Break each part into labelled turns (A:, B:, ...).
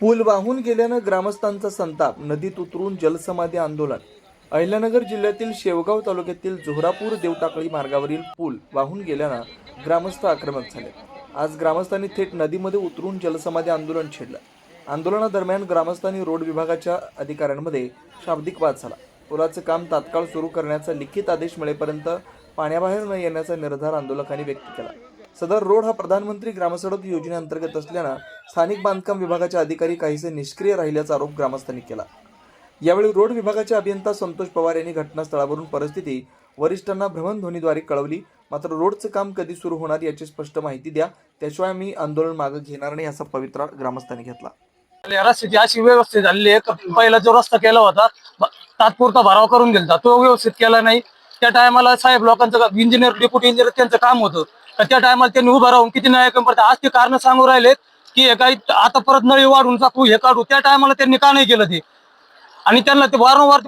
A: पूल वाहून गेल्यानं ग्रामस्थांचा संताप नदीत उतरून जलसमाधी आंदोलन. अहिल्यानगर जिल्ह्यातील शेवगाव तालुक्यातील जोहरापूर देवटाकळी मार्गावरील पूल वाहून गेल्यानं ग्रामस्थ आक्रमक झाले. आज ग्रामस्थांनी थेट नदीमध्ये उतरून जलसमाधी आंदोलन छेडलं. आंदोलनादरम्यान ग्रामस्थांनी रोड विभागाच्या अधिकाऱ्यांमध्ये शाब्दिक वाद झाला. पुलाचं काम तात्काळ सुरू करण्याचा लिखित आदेश मिळेपर्यंत पाण्याबाहेर न येण्याचा निर्धार आंदोलकांनी व्यक्त केला. सदर रोड हा प्रधानमंत्री ग्रामसडक योजनेअंतर्गत असल्यानं स्थानिक बांधकाम विभागाचे अधिकारी काहीसे निष्क्रिय राहिल्याचा आरोप ग्रामस्थांनी केला. यावेळी रोड विभागाचे अभियंता संतोष पवार यांनी घटनास्थळावरून परिस्थिती वरिष्ठांना भ्रमणध्वनीद्वारे कळवली. मात्र रोडचं काम कधी सुरू होणार याची स्पष्ट माहिती द्या. त्याशिवाय मी आंदोलन मागे घेणार नाही असा पवित्रा ग्रामस्थांनी घेतला.
B: आणि रस्त्याची अशी व्यवस्थित झालेली आहे. पहिला जो रस्ता केला होता तात्पुरता भराव करून गेला तो व्यवस्थित केला नाही. त्या टायमाला साहेब लोकांचं इंजिनियर डेप्युटी इंजिनियर त्यांचं काम होतं. तर त्या टायमाला त्यांनी उभं राहून किती न्याय कमी पडतं आज ते कारण सांगू राहिलेत की हे काही आता परत नळी वाढून टाकू हे काढू. त्या टायमाला त्यांनी का नाही केलं ते? आणि त्यांना ते वारंवार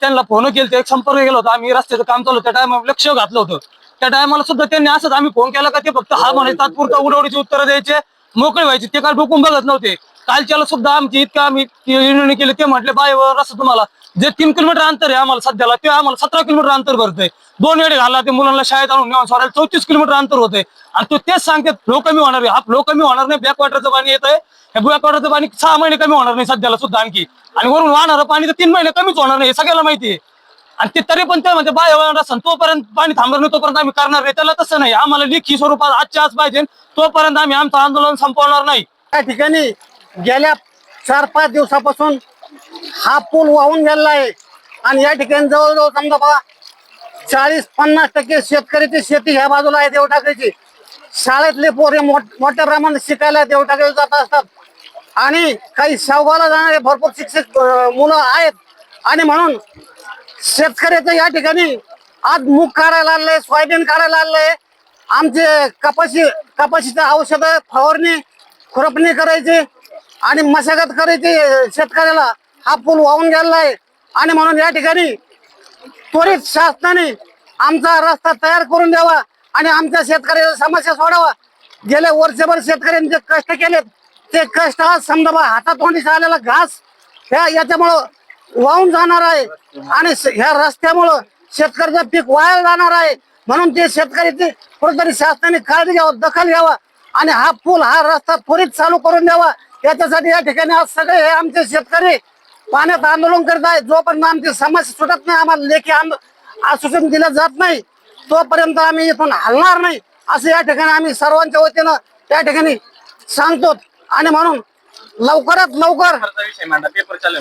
B: त्यांना फोन केले ते संपर्क केला होता आम्ही रस्त्याचं काम चालू त्या टायमाला लक्ष घातलं होतं. त्या टायमाला सुद्धा त्यांनी असंच आम्ही फोन केला का ते फक्त हा म्हणे तात्पुरता उडवडीची उत्तरं द्यायचे मोकळे व्हायचे ते काय डोकून बघत नव्हते. कालच्याला सुद्धा आमची इतकं आम्ही युनियन केली ते म्हटले बाय असं तुम्हाला जे तीन किलोमीटर अंतर आहे आम्हाला सध्याला ते आम्हाला सतरा किलोमीटर अंतर भरतंय. दोन वेळे घाला ते मुलांना शाळेत आणून नेऊन सोडायला चौतीस किलोमीटर अंतर होते आणि तो तेच सांगते फ्लो कमी होणार आहे. हा फ्लो कमी होणार नाही बॅकवॉटरचं पाणी येत आहे हे बॅकवॉटरचं पाणी सहा महिने कमी होणार नाही सध्याला सुद्धा आणखी. आणि वरून वाहणारं पाणी तर तीन महिने कमीच होणार नाही हे सगळ्याला माहिती आहे. आणि ते तरी पण ते म्हणजे बाय रसन तोपर्यंत पाणी थांबणार नाही तोपर्यंत आम्ही करणार नाही. त्याला तसं नाही आम्हाला लेखी स्वरूपात आजच्या आज पाहिजे तोपर्यंत आम्ही आमचं आंदोलन संपवणार नाही.
C: त्या ठिकाणी गेल्या चार पाच दिवसापासून हा पूल वाहून गेलेला आहे. आणि या ठिकाणी जवळजवळ समजा बघा चाळीस पन्नास टक्के शेतकऱ्याची शेती ह्या बाजूला आहे देवटाकडीची शाळेतले पोरे मोठ- मोठ्या प्रमाणात शिकायला देवटाकडे जात असतात. आणि काही शावगावला जाणारे भरपूर शिक्षक मुलं आहेत. आणि म्हणून शेतकऱ्याचं या ठिकाणी आज मूग काढायला आलंय सोयाबीन काढायला आलंय आमचे कपाशी कपाशीचं औषध फवारणी खुरपणी करायची. आणि मशागत करायची शेतकऱ्याला हा पूल वाहून गेलेला आहे. आणि म्हणून या ठिकाणी त्वरित शासनाने आमचा रस्ता तयार करून द्यावा आणि आमच्या शेतकऱ्याच्या समस्या सोडावा. गेल्या वर्षभर शेतकऱ्यांनी जे कष्ट केलेत ते कष्ट आज समजा बा हातात आलेला घास ह्या याच्यामुळं वाहून जाणार आहे. आणि ह्या रस्त्यामुळं शेतकऱ्याचं पीक वाया जाणार आहे. म्हणून ते शेतकऱ्याची कुठेतरी शासनाने काळजी घ्यावं दखल घ्यावा. आणि हा पूल हा रस्ता त्वरित चालू करून द्यावा. याच्यासाठी या ठिकाणी आज सगळे हे आमचे शेतकरी पाण्यात आंदोलन करत आहे जोपर्यंत आमची समस्या सुटत नाही आम्हाला लेखी आश्वासन दिलं जात नाही तोपर्यंत आम्ही इथून हलणार नाही असं या ठिकाणी आम्ही सर्वांच्या वतीनं या ठिकाणी सांगतो. आणि म्हणून लवकरात लवकर
B: पेपर चालू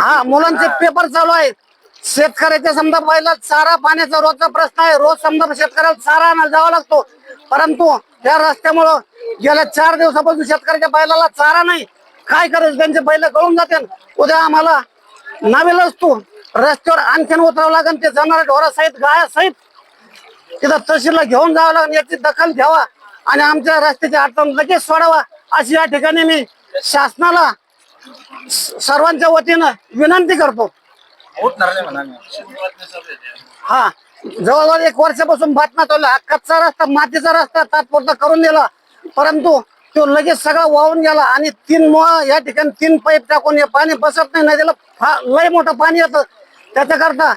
C: हा मुलांचे पेपर चालू आहेत. शेतकऱ्याच्या समजा पहिला चारा पाण्याचा रोजचा प्रश्न आहे. रोज समजा शेतकऱ्याला चारा आणायला जावा लागतो. परंतु या रस्त्यामुळं गेल्या चार दिवसापासून शेतकऱ्याच्या बैलाला चारा नाही. काय करायचं? त्यांचे बैल गळून जाते उद्या आम्हाला नवेल असतो रस्त्यावर आणखीन उतरावं लागेल ते जाणाऱ्या ढोरासहित गायासहित तिथं तहसीलला घेऊन जावं लागेल याची दखल घ्यावा आणि आमच्या रस्त्याची अडचण लगेच सोडावा. अशी या ठिकाणी मी शासनाला सर्वांच्या वतीनं विनंती करतो. हा. जवळजवळ एक वर्षापासून बातम्या चालू आहे. हा कच्चा रस्ता मातीचा रस्ता तात्पुरता करून दिला. परंतु तो लगेच सगळा वाहून गेला आणि तीन मुळा या ठिकाणी तीन पाईप टाकून हे पाणी बसत नाही नदीला फा- लय मोठं पाणी येतं. त्याच्याकरता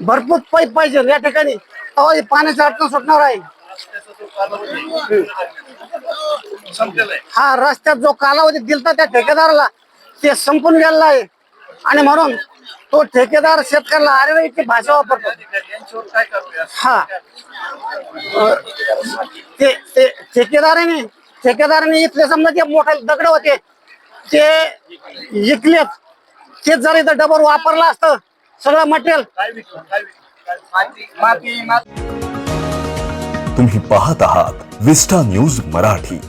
C: भरपूर पाईप पाहिजे या ठिकाणी. पाण्याची अडचण सुटणार आहे. हा रस्त्यात जो कालावधी दिलता त्या ठेकेदाराला ते संपून गेलेला आहे. आणि म्हणून तो ठेकेदार शेतकऱ्याला आरेची भाषा वापरतो. हा. ते ते ठेकेदाराने ठेकेदाराने इथले समजा जे मोठे दगड होते ते इकलेत तेच जर इथं डबल वापरलं असतं सगळं मटेरियल.
D: तुम्ही पाहत आहात विस्टा न्यूज मराठी.